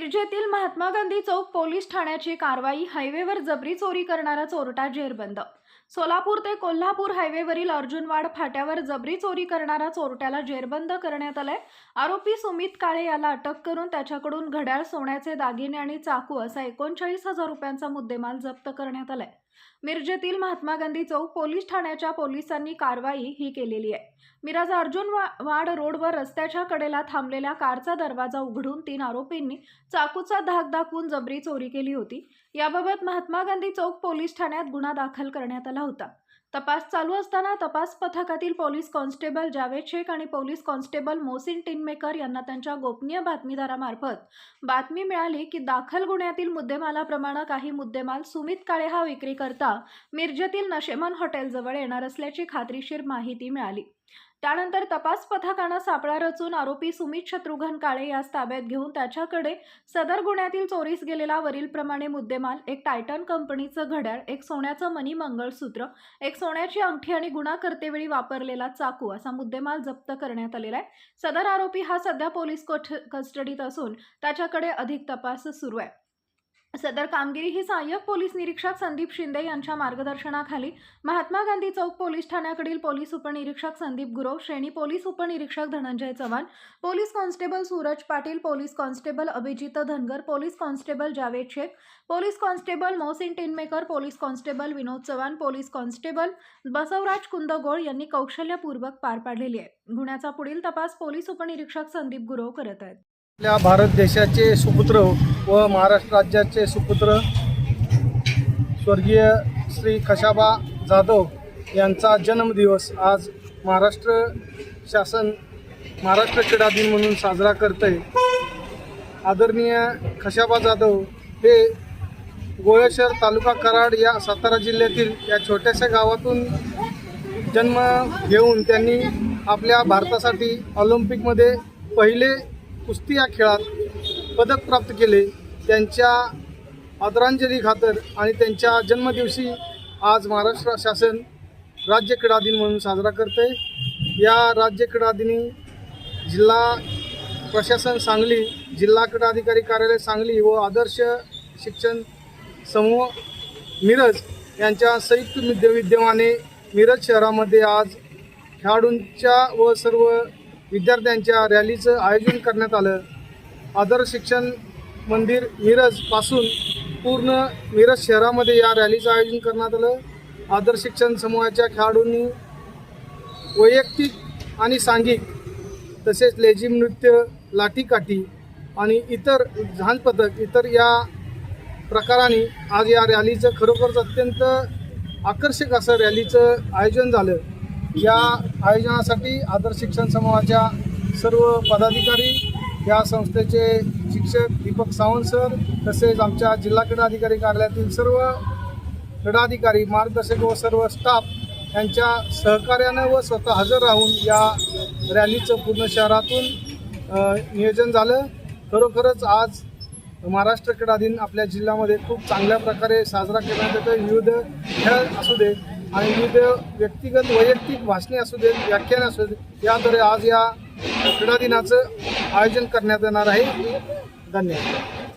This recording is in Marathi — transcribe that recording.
मिरजेतील महात्मा गांधी चौक पोलीस ठाण्याची कारवाई हायवेवर जबरी चोरी करणारा चोरटा जेरबंद. सोलापूर ते कोल्हापूर हायवेवरील अर्जुनवाड फाट्यावर जबरी चोरी करणारा चोरट्याला जेरबंद करण्यात आलाय. आरोपी सुमित काळे याला अटक करून त्याच्याकडून घड्याळ सोन्याचे दागिने आणि चाकू असा एकोणचाळीस हजार रुपयांचा मुद्देमाल जप्त करण्यात आलाय. मिरजेतील महात्मा गांधी चौक पोलीस ठाण्याच्या पोलिसांनी कारवाई ही केलेली आहे. मिराज अर्जुन वाड रोडवर रस्त्याच्या कडेला थांबलेल्या कारचा दरवाजा उघडून तीन आरोपींनी चाकूचा धाक दाखवून जबरी चोरी केली होती. याबाबत महात्मा गांधी चौक पोलीस ठाण्यात गुन्हा दाखल करण्यात आला होता. तपास चालू असताना तपास पथकातील पोलीस कॉन्स्टेबल जावेद शेख आणि पोलीस कॉन्स्टेबल मोसिन टिनमेकर यांना त्यांच्या गोपनीय बातमीदारामार्फत बातमी मिळाली की दाखल गुन्ह्यातील मुद्देमालाप्रमाणे काही मुद्देमाल सुमित काळे हा विक्री करता मिरजेतील नशेमन हॉटेलजवळ येणार असल्याची खात्रीशीर माहिती मिळाली. त्यानंतर तपास पथकानं सापळा रचून आरोपी सुमित शत्रुघ्न काळे यास ताब्यात घेऊन त्याच्याकडे सदर गुन्ह्यातील चोरीस गेलेला वरीलप्रमाणे मुद्देमाल एक टायटन कंपनीचं घड्याळ एक सोन्याचं मनी मंगळसूत्र एक सोन्याची अंगठी आणि गुन्हा करतेवेळी वापरलेला चाकू असा मुद्देमाल जप्त करण्यात आलेला आहे. सदर आरोपी हा सध्या पोलीस कोठ कस्टडीत असून त्याच्याकडे अधिक तपास सुरू आहे. सदर कामगिरी ही सहाय्यक पोलीस निरीक्षक संदीप शिंदे यांच्या मार्गदर्शनाखाली महात्मा गांधी चौक पोलीस ठाण्याकडील पोलीस उपनिरीक्षक संदीप गुरव श्रेणी पोलीस उपनिरीक्षक Dhananjay Chavan police constable Suraj Patil police constable Abhijit Dhangar police constable Javed Shaikh police constable Mohsin Tinmaker police constable Vinod Chavan police constable Basavaraj Kundgol यांनी कौशल्यपूर्वक पार पाडलेली आहे. गुन्ह्याचा पुढील तपास पोलीस उपनिरीक्षक संदीप गुरव करत आहेत. आपल्या भारत देशाचे सुपुत्र व महाराष्ट्र राज्याचे सुपुत्र स्वर्गीय श्री खशाबा जाधव यांचा जन्मदिवस आज महाराष्ट्र शासन महाराष्ट्र क्रीडा दिन म्हणून साजरा करत आहे आदरणीय खशाबा जाधव हे गोळेश्वर तालुका कराड या सातारा जिल्ह्यातील या छोट्याशा गावातून जन्म घेऊन त्यांनी आपल्या भारतासाठी ऑलिम्पिकमध्ये पहिले कुस्ती या खेळात पदक प्राप्त केले. त्यांच्या आदरांजली खातर आणि त्यांच्या जन्मदिवशी आज महाराष्ट्र शासन राज्य क्रीडा दिन म्हणून साजरा करते या राज्य क्रीडा दिनी जिल्हा प्रशासन सांगली जिल्हा क्रीडाधिकारी कार्यालय सांगली व आदर्श शिक्षण समूह मिरज यांच्या संयुक्त विद्य विद्यमाने मिरज शहरामध्ये आज खेळाडूंच्या व सर्व विद्यार्थ्यांच्या रॅलीचं आयोजन करण्यात आलं. आदर्श शिक्षण मंदिर मिरजपासून पूर्ण मिरज शहरामध्ये या रॅलीचं आयोजन करण्यात आलं. आदर्श शिक्षण समूहाच्या खेळाडूंनी वैयक्तिक आणि सांघिक तसेच लेझिम नृत्य लाठीकाठी आणि इतर लहान पथक इतर या प्रकाराने आज या रॅलीचं खरोखरच अत्यंत आकर्षक असं रॅलीचं आयोजन झालं. या आयोजनासाठी आदर्श शिक्षण समूहाच्या सर्व पदाधिकारी या संस्थेचे शिक्षक दीपक सावंत सर तसेच आमच्या जिल्हा क्रीडा अधिकारी कार्यालयातील सर्व क्रीडाधिकारी मार्गदर्शक व सर्व स्टाफ यांच्या सहकार्यानं व स्वतः हजर राहून या रॅलीचं पूर्ण शहरातून नियोजन झालं. खरोखरच आज महाराष्ट्र क्रीडा दिन आपल्या जिल्ह्यामध्ये खूप चांगल्या प्रकारे साजरा करण्यात येतो विविध खेळ असू दे आणि विविध व्यक्तिगत वैयक्तिक भाषणे असू देत व्याख्यान असू देत याद्वारे आज या क्रीडा दिनाचं आयोजन करण्यात येणार आहे. धन्यवाद.